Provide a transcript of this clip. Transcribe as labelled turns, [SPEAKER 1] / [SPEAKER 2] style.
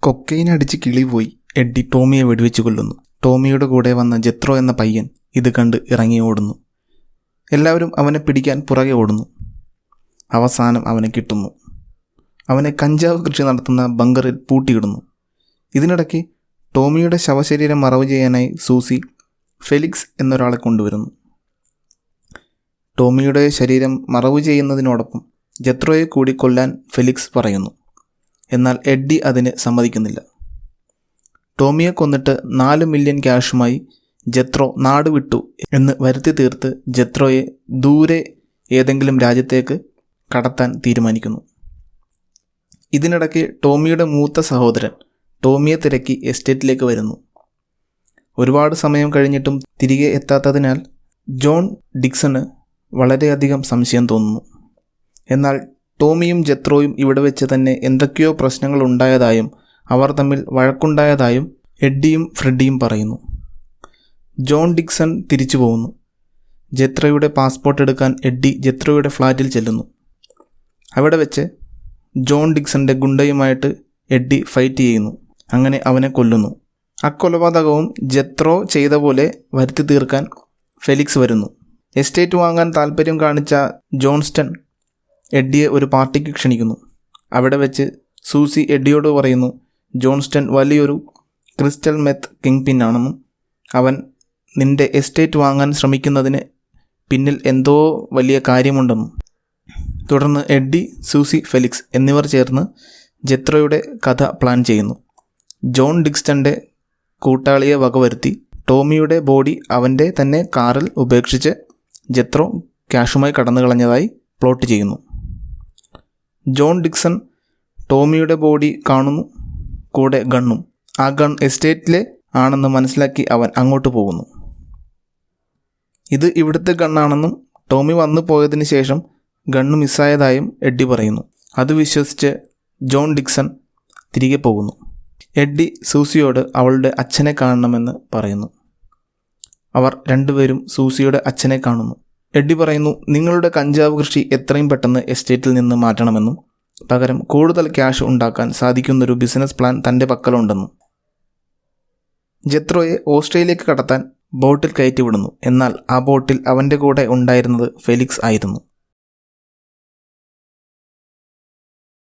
[SPEAKER 1] Cocaine അടിച്ച് കിളി പോയി എഡ്ഡി ടോമിയെ വെടിവെച്ച് കൊല്ലുന്നു. ടോമിയുടെ കൂടെ വന്ന ജെത്രോ എന്ന പയ്യൻ ഇത് കണ്ട് ഇറങ്ങി ഓടുന്നു. എല്ലാവരും അവനെ പിടിക്കാൻ പുറകെ ഓടുന്നു. അവസാനം അവനെ കിട്ടുന്നു. അവനെ കഞ്ചാവ് കൃഷി നടത്തുന്ന ബങ്കറിൽ പൂട്ടിയിടുന്നു. ഇതിനിടയ്ക്ക് ടോമിയുടെ ശവശരീരം മറവ് ചെയ്യാനായി സൂസി ഫെലിക്സ് എന്നൊരാളെ കൊണ്ടുവരുന്നു. ടോമിയുടെ ശരീരം മറവ് ചെയ്യുന്നതിനോടൊപ്പം ജത്രോയെ കൂടി കൊല്ലാൻ ഫെലിക്സ് പറയുന്നു. എന്നാൽ എഡ്ഡി അതിന് സമ്മതിക്കുന്നില്ല. ടോമിയെ കൊന്നിട്ട് നാല് മില്യൺ ക്യാഷുമായി ജത്രോ നാട് വിട്ടു എന്ന് വരുത്തി തീർത്ത് ജത്രോയെ ദൂരെ ഏതെങ്കിലും രാജ്യത്തേക്ക് കടത്താൻ തീരുമാനിക്കുന്നു. ഇതിനിടയ്ക്ക് ടോമിയുടെ മൂത്ത സഹോദരൻ ടോമിയെ തിരക്കി എസ്റ്റേറ്റിലേക്ക് വരുന്നു. ഒരുപാട് സമയം കഴിഞ്ഞിട്ടും തിരികെ എത്താത്തതിനാൽ ജോൺ ഡിക്സണ് വളരെയധികം സംശയം തോന്നുന്നു. എന്നാൽ ടോമിയും ജത്രോയും ഇവിടെ വെച്ച് തന്നെ എന്തൊക്കെയോ പ്രശ്നങ്ങൾ ഉണ്ടായതായും അവർ തമ്മിൽ വഴക്കുണ്ടായതായും എഡ്ഡിയും ഫ്രെഡിയും പറയുന്നു. ജോൺ ഡിക്സൺ തിരിച്ചു പോകുന്നു. ജത്രയുടെ പാസ്പോർട്ട് എടുക്കാൻ എഡ്ഡി ജെത്രയുടെ ഫ്ലാറ്റിൽ ചെല്ലുന്നു. അവിടെ വെച്ച് ജോൺ ഡിക്സന്റെ ഗുണ്ടയുമായിട്ട് എഡ്ഡി ഫൈറ്റ് ചെയ്യുന്നു. അങ്ങനെ അവനെ കൊല്ലുന്നു. അക്കൊലപാതകവും ജത്രോ ചെയ്ത പോലെ വരുത്തി തീർക്കാൻ ഫെലിക്സ് വരുന്നു. എസ്റ്റേറ്റ് വാങ്ങാൻ താല്പര്യം കാണിച്ച ജോൺസ്റ്റൺ എഡ്ഡിയെ ഒരു പാർട്ടിക്ക് ക്ഷണിക്കുന്നു. അവിടെ വെച്ച് സൂസി എഡ്ഡിയോട് പറയുന്നു ജോൺസ്റ്റൺ വലിയൊരു ക്രിസ്റ്റൽ മെത്ത് കിങ് പിൻ ആണെന്നും അവൻ നിന്റെ എസ്റ്റേറ്റ് വാങ്ങാൻ ശ്രമിക്കുന്നതിന് പിന്നിൽ എന്തോ വലിയ കാര്യമുണ്ടെന്നും തുടർന്ന് എഡ്ഡി സൂസി ഫെലിക്സ് എന്നിവർ ചേർന്ന് ജെത്രോയുടെ കഥ പ്ലാൻ ചെയ്യുന്നു. ജോൺ ഡിക്സ്റ്റന്റെ കൂട്ടാളിയെ വകവരുത്തി ടോമിയുടെ ബോഡി അവന്റെ തന്നെ കാറിൽ ഉപേക്ഷിച്ച് ജെത്രോ ക്യാഷുമായി കടന്നു കളഞ്ഞതായി പ്ലോട്ട് ചെയ്യുന്നു. ജോൺ ഡിക്സൺ ടോമിയുടെ ബോഡി കാണുന്നു കൂടെ ഗണ്ണും. ആ ഗൺ എസ്റ്റേറ്റിലെ ആണെന്ന് മനസ്സിലാക്കി അവൻ അങ്ങോട്ട് പോകുന്നു. ഇത് ഇവിടുത്തെ ഗണ്ണാണെന്നും ടോമി വന്നു പോയതിന് ശേഷം ഗണ്ണ് മിസ്സായതായും എഡ്ഡി പറയുന്നു. അത് വിശ്വസിച്ച് ജോൺ ഡിക്സൺ തിരികെ പോകുന്നു. എഡ്ഡി സൂസിയോട് അവളുടെ അച്ഛനെ കാണണമെന്ന് പറയുന്നു. അവർ രണ്ടുപേരും സൂസിയുടെ അച്ഛനെ കാണുന്നു. എഡ്ഡി പറയുന്നു നിങ്ങളുടെ കഞ്ചാവ് കൃഷി എത്രയും പെട്ടെന്ന് എസ്റ്റേറ്റിൽ നിന്ന് മാറ്റണമെന്നും പകരം കൂടുതൽ ക്യാഷ് ഉണ്ടാക്കാൻ സാധിക്കുന്നൊരു ബിസിനസ് പ്ലാൻ തന്റെ പക്കലുണ്ടെന്നും. ജെത്രോയെ ഓസ്ട്രേലിയക്ക് കടത്താൻ ബോട്ടിൽ കയറ്റിവിടുന്നു എന്നാൽ ആ ബോട്ടിൽ അവന്റെ കൂടെ ഉണ്ടായിരുന്നത് ഫെലിക്സ് ആയിരുന്നു.